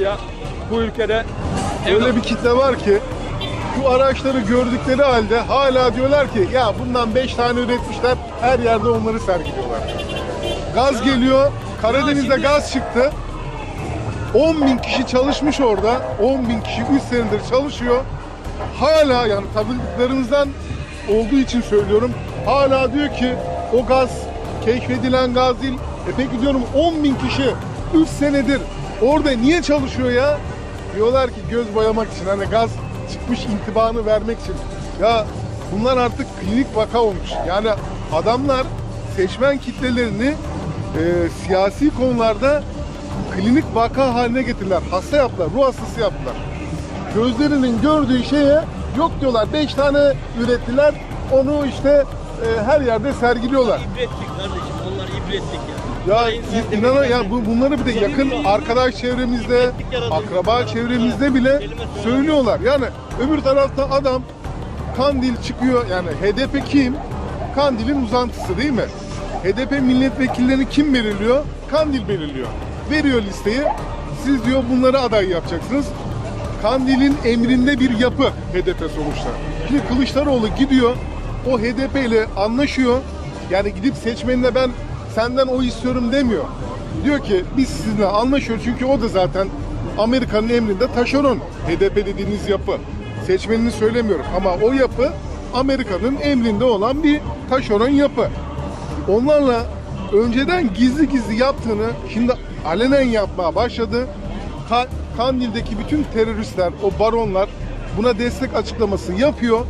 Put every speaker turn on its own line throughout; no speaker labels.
ya bu ülkede
Öyle bir kitle var ki bu araçları gördükleri halde hala diyorlar ki ya bundan 5 tane üretmişler her yerde onları sergiliyorlar. Gaz geliyor. Karadeniz'de gaz çıktı. 10 bin kişi çalışmış orada. 10 bin kişi 3 senedir çalışıyor. Hala yani tanıdıklarımızdan olduğu için söylüyorum. Hala diyor ki o gaz keşfedilen gaz değil. E peki diyorum 10 bin kişi 3 senedir orada niye çalışıyor ya? Diyorlar ki göz boyamak için hani gaz çıkmış intibanı vermek için. Ya bunlar artık klinik vaka olmuş. Yani adamlar seçmen kitlelerini e, siyasi konularda klinik vaka haline getirdiler. Hasta yaptılar, ruh hastası yaptılar. Gözlerinin gördüğü şeye yok diyorlar. Beş tane ürettiler. Onu işte e, her yerde sergiliyorlar.
İbretlik kardeşim. Onlar ibretlik ya.
Ya inanın ya bu, bunları bir de yakın arkadaş çevremizde, akraba çevremizde bile söylüyorlar. Yani öbür tarafta adam Kandil çıkıyor yani HDP kim? Kandil'in uzantısı değil mi? HDP milletvekillerini kim belirliyor? Kandil belirliyor. Veriyor listeyi. Siz diyor bunları aday yapacaksınız. Kandil'in emrinde bir yapı HDP sonuçta. Şimdi Kılıçdaroğlu gidiyor, o HDP ile anlaşıyor. Yani gidip seçmenine ben senden o istiyorum demiyor. Diyor ki biz sizinle anlaşıyoruz çünkü o da zaten Amerika'nın emrinde taşeron HDP dediğiniz yapı. Seçmenini söylemiyorum ama o yapı Amerika'nın emrinde olan bir taşeron yapı. Onlarla önceden gizli gizli yaptığını şimdi alenen yapmaya başladı. Ka- Kandil'deki bütün teröristler, o baronlar buna destek açıklaması yapıyor.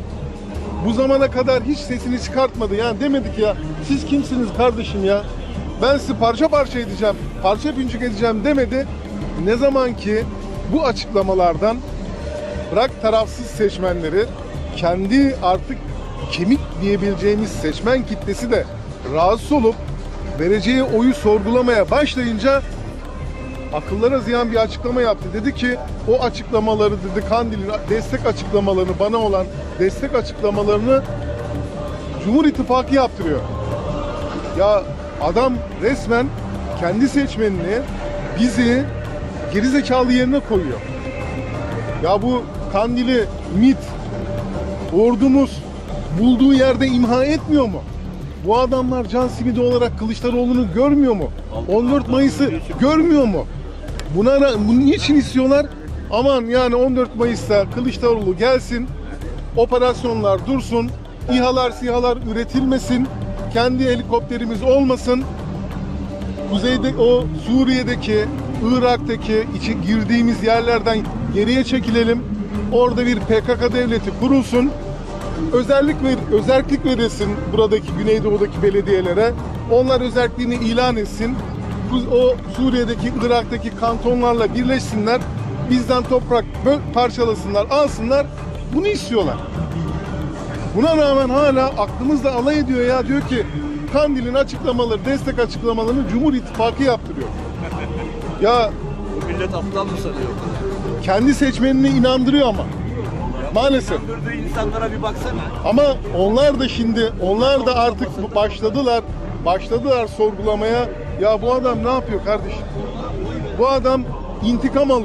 Bu zamana kadar hiç sesini çıkartmadı. Yani demedik ya siz kimsiniz kardeşim ya? Ben sizi parça parça edeceğim, parça pincik edeceğim demedi. Ne zaman ki bu açıklamalardan bırak tarafsız seçmenleri kendi artık kemik diyebileceğimiz seçmen kitlesi de rahatsız olup vereceği oyu sorgulamaya başlayınca akıllara ziyan bir açıklama yaptı. Dedi ki o açıklamaları dedi Kandil'in destek açıklamalarını bana olan destek açıklamalarını Cumhur İttifakı yaptırıyor. Ya adam resmen kendi seçmenini bizi gerizekalı yerine koyuyor. Ya bu Kandil'i MIT ordumuz bulduğu yerde imha etmiyor mu? Bu adamlar can simidi olarak Kılıçdaroğlu'nu görmüyor mu? 14 Mayıs'ı görmüyor mu? Buna ra- bunu niçin istiyorlar? Aman yani 14 Mayıs'ta Kılıçdaroğlu gelsin, operasyonlar dursun, İHA'lar SİHA'lar üretilmesin, kendi helikopterimiz olmasın, kuzeyde o Suriye'deki, Irak'taki içi girdiğimiz yerlerden geriye çekilelim. Orada bir PKK devleti kurulsun. Özellik ver, özellik verilsin buradaki Güneydoğu'daki belediyelere. Onlar özelliğini ilan etsin. O Suriye'deki, Irak'taki kantonlarla birleşsinler. Bizden toprak parçalasınlar, alsınlar. Bunu istiyorlar. Buna rağmen hala aklımızda alay ediyor ya. Diyor ki Kandil'in açıklamaları, destek açıklamalarını Cumhur İttifakı yaptırıyor. Ya
Bu millet aptal mı sanıyor?
kendi seçmenini inandırıyor ama. Maalesef.
Öldürdüğü insanlara bir baksana.
Ama onlar da şimdi, onlar da artık başladılar, başladılar sorgulamaya. Ya bu adam ne yapıyor kardeşim? Bu adam intikam alıyor.